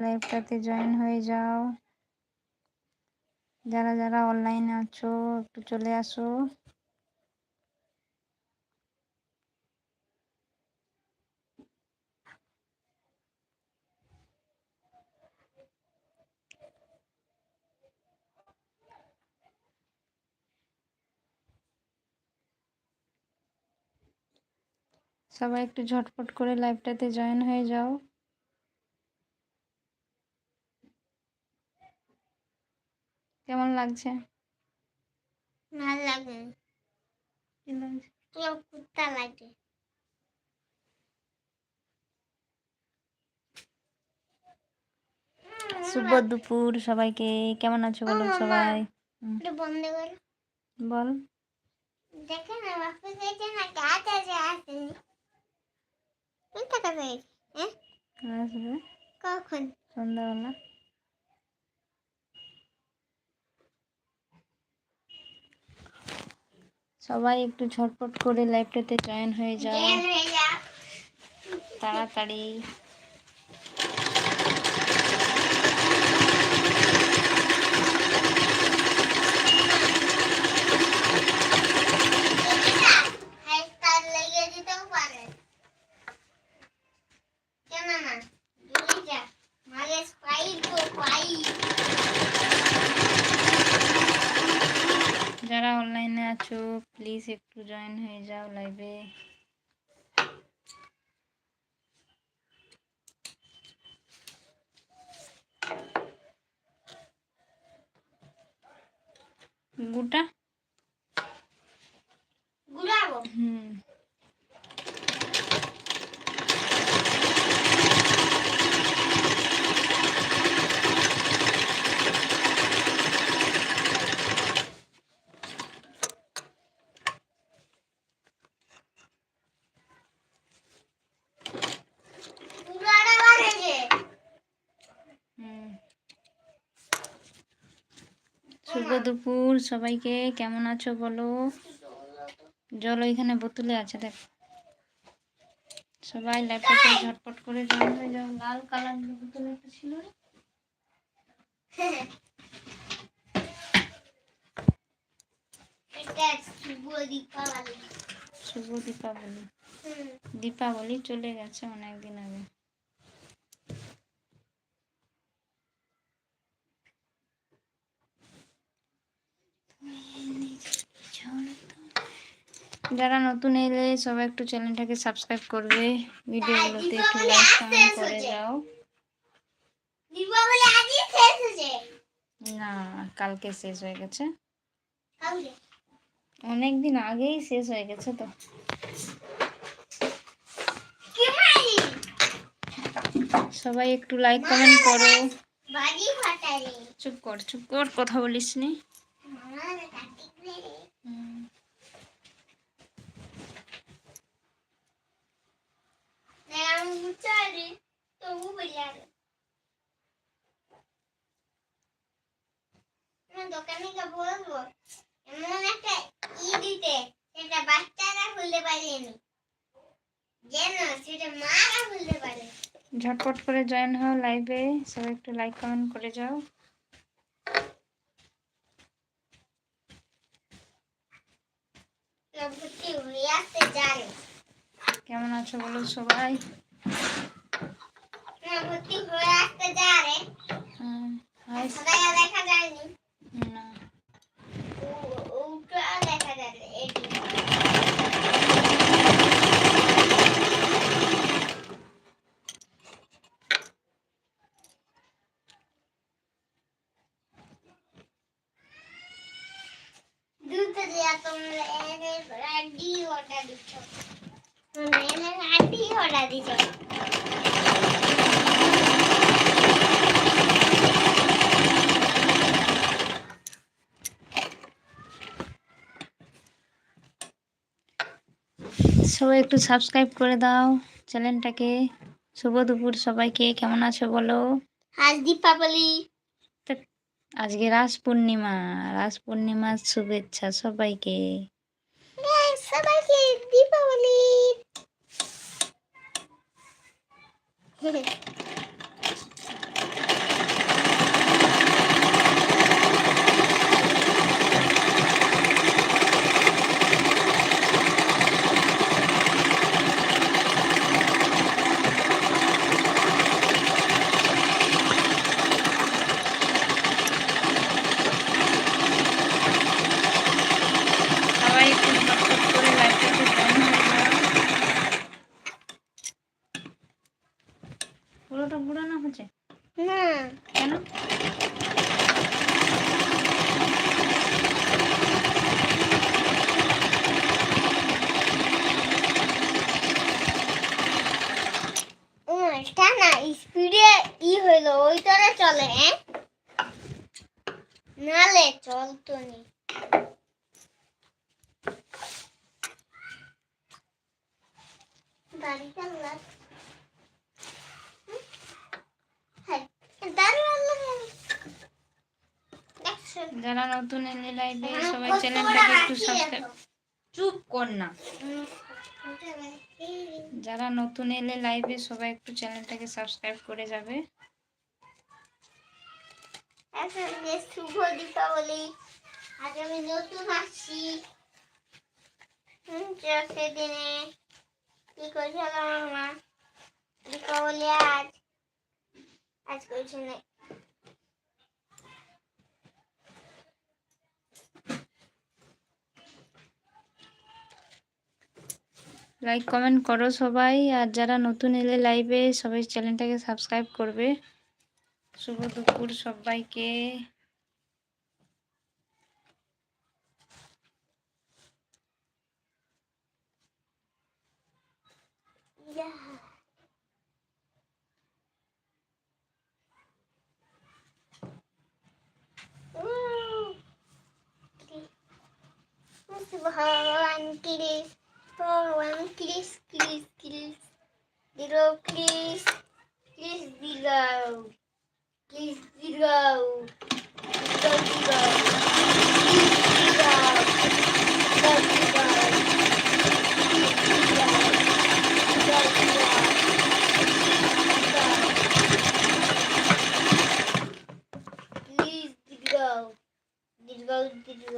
লাইভটাতে join হয়ে যাও। যারা যারা অনলাইনে আছো, একটু চলে আসো। সবাই একটু ঝটপট করে লাইভটাতে জয়েন হয়ে যাও। কেমন লাগছে? ভালো লাগে। পুরো কুত্তা লাগে। শুভ দুপুর সবাইকে। কেমন আছো বলো সবাই? এটা বন্ধ করো। বল। দেখে না বাপু গেছে না গাছ আছে। আসেনি কোন টাকা পেয়েছি হ্যাঁ? আসবে। কখন? সন্ধ্যাবেলা। সবাই একটু ঝটপট করে লাইভটাতে জয়েন হয়ে যাও। তাড়াতাড়ি হাইস্টার লেগে দিতেও পারে কেন না দুইটা মাগে স্পাইট তো পাইপ যারা অনলাইনে আছো প্লিজ একটু জয়েন হয়ে যাও লাইভে গুটা গুড়াবো হুম। শুভ দুপুর সবাইকে কেমন আছো বলো? জল ওইখানে বোতলে আছে দেখ। সবাই ল্যাপটপে ঝটপট করে জল হয়ে যাও লাল কালার বোতলে একটা ছিল রে। শুভ দীপাবলি। দীপাবলি। চলে গেছে অনেকদিন আগে। যারা নতুন এলে সবাই একটু চ্যানেলটাকে সাবস্ক্রাইব করবে। ভিডিওগুলোতে একটু লাইক কমেন্ট করে যাও দীপাবলি আজই শেষ হয়েছে না কালকে শেষ হয়ে গেছে। অনেক দিন আগেই শেষ হয়ে গেছে তো। সবাই একটু লাইক কমেন্ট করো। চুপ কর চুপ কর কথা বলিস নি আমি মুচারি তবু বলিয়ারে না দোকানে গিয়ে বলব এমন একটা ই দিতে সেটা বাচ্চারা খুলতে পারেনি যেন সেটা মারা খুলতে পারে ঝটপট করে জয়েন হও লাইভে সবাই একটু লাইক কমেন্ট করে যাও। কেমন আছো বলো সবাই? না ভর্তি হয়ে আসতে জানে হুম, হাই সবাই সবাই একটু সাবস্ক্রাইব করে দাও চ্যানেলটাকে শুভ দুপুর সবাইকে কেমন আছো বলো? আজ দীপাবলি। আজকে রাস পূর্ণিমা রাস পূর্ণিমার শুভেচ্ছা সবাইকে। সবাইকে দীপাবলি। 何? হ্যাঁ দেখছ যারা নতুন এলে লাইভে সবাই চ্যানেলটাকে একটু সাবস্ক্রাইব চুপ কর না। যারা নতুন এলে লাইভে সবাই একটু চ্যানেলটাকে সাবস্ক্রাইব করে যাবে। যে শুভ দীপাবলি। আজ আমি নতুন আসছি। চোখের দিনে। কি করেছিলাম আমার দীপাবলি আজ? আজ করছি না। লাইক কমেন্ট করো সবাই। আর যারা নতুন এলে লাইভে সবাই চ্যানেলটাকে সাবস্ক্রাইব করবে। শুভ দুপুর সবাইকে ইয়া।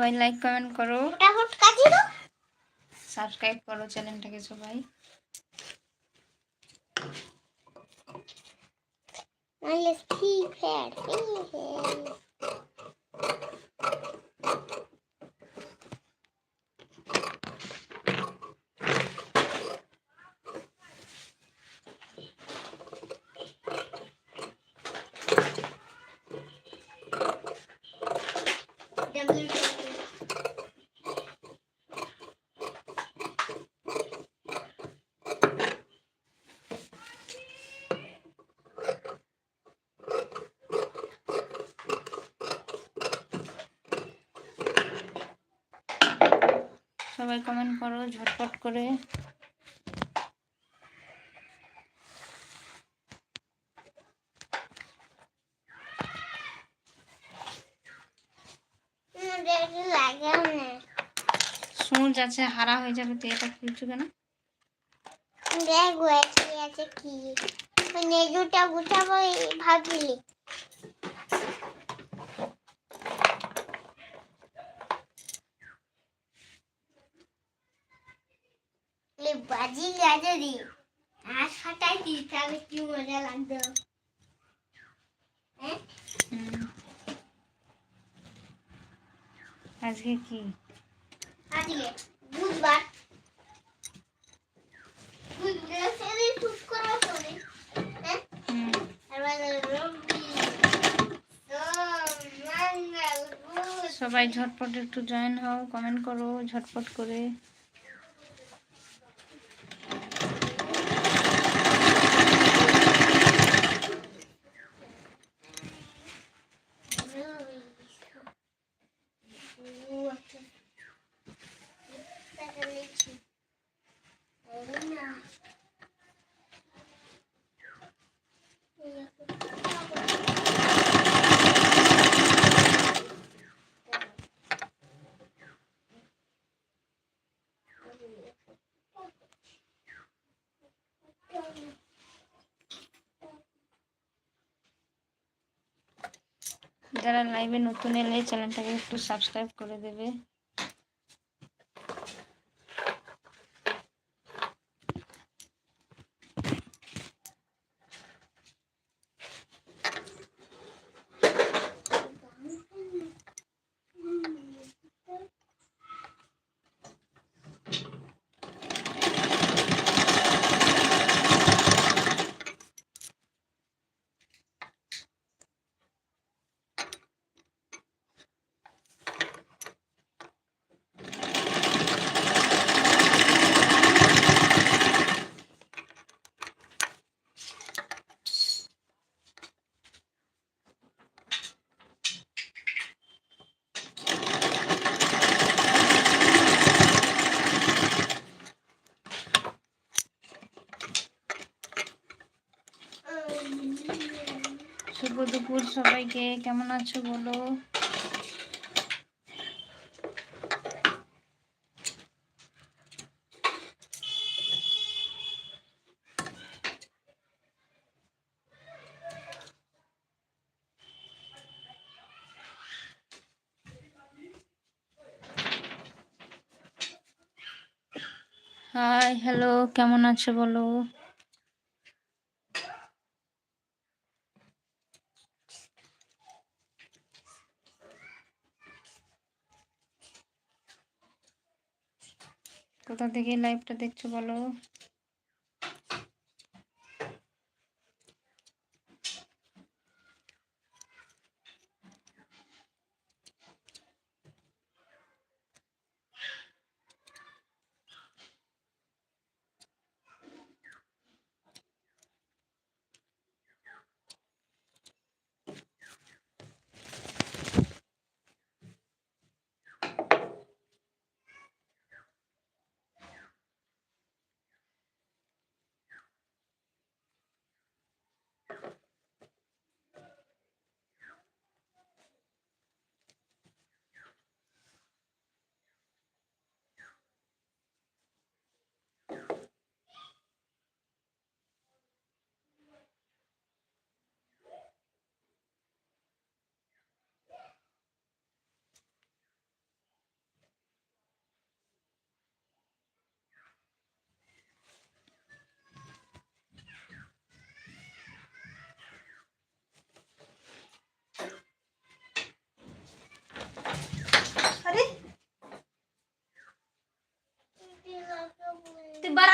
সবাই লাইক কমেন্ট করো। সাবস্ক্রাইব করো চ্যানেলটাকে সবাই। Let's keep it. সবাই কমেন্ট করো, ঝটপট করে। সূর্য আছে হারা হয়ে যাবে, তো এটা খুলছো কেন? দেখ কি? গাজে দি ফাটাই কি মজা লাগতো আজকে কি আজকে বুধবার সেদিন করে চলে হ্যাঁ সবাই ঝটপট একটু জয়েন হও কমেন্ট করো ঝটপট করে। যারা লাইভে নতুন এলে চ্যানেলটাকে একটু সাবস্ক্রাইব করে দেবে শুভ দুপুর সবাইকে কেমন আছো বলো? হাই হ্যালো কেমন আছো বলো? কোথা থেকে লাইভটা দেখছ বলো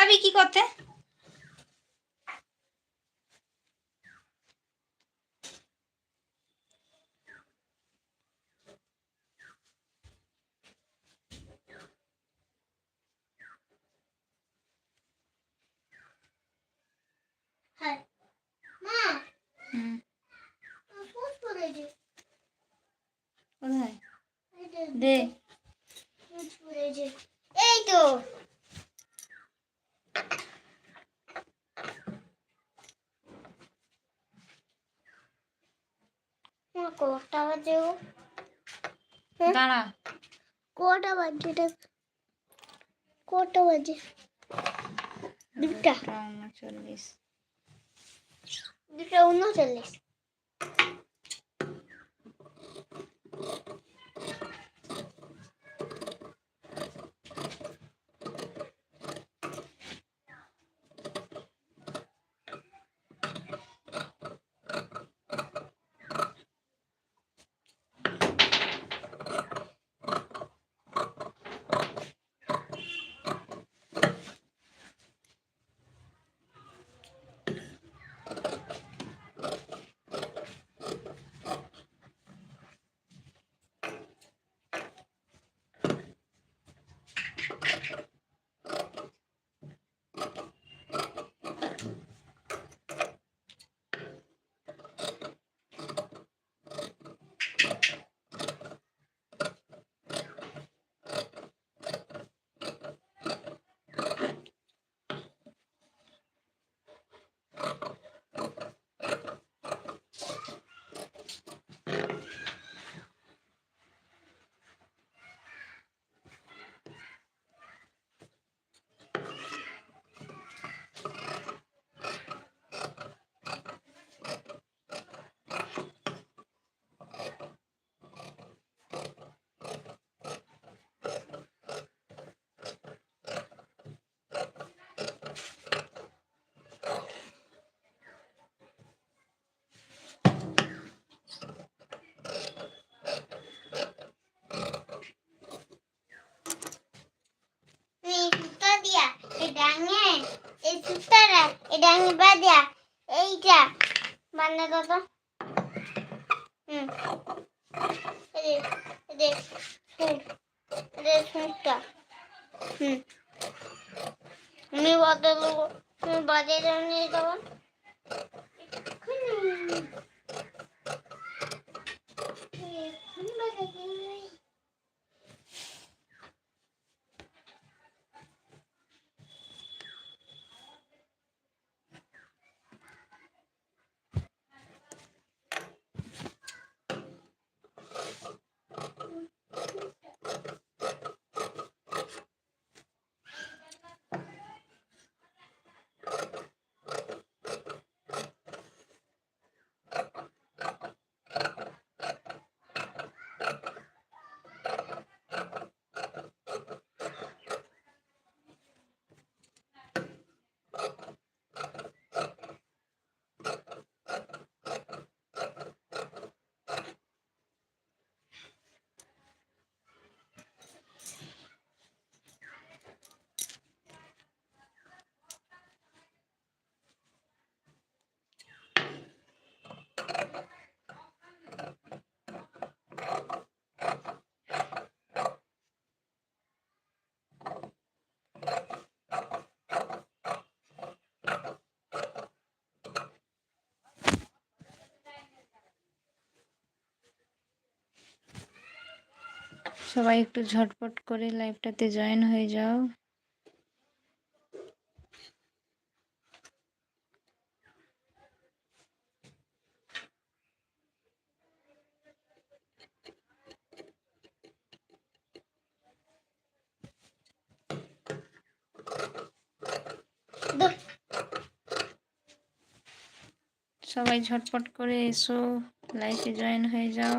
আরে তুই কি করতে? হ্যাঁ। কোথায়? দে। এই তো মা বাজে ও হ্যাঁ? দাঁড়া। কটা বাজে এটা কটা বাজে? দুটা দুটা উনচল্লিশ। দুটা উনচল্লিশ। বান্না কত হুম সুর এই সুরটা হুম। বদল তুমি বাজারে নিয়ে যাব সবাই একটু ঝটপট করে লাইভটাতে জয়েন হয়ে যাও। সবাই ঝটপট করে এসো, লাইভে জয়েন হয়ে যাও।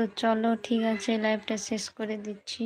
তো চলো ঠিক আছে লাইভটা শেষ করে দিচ্ছি।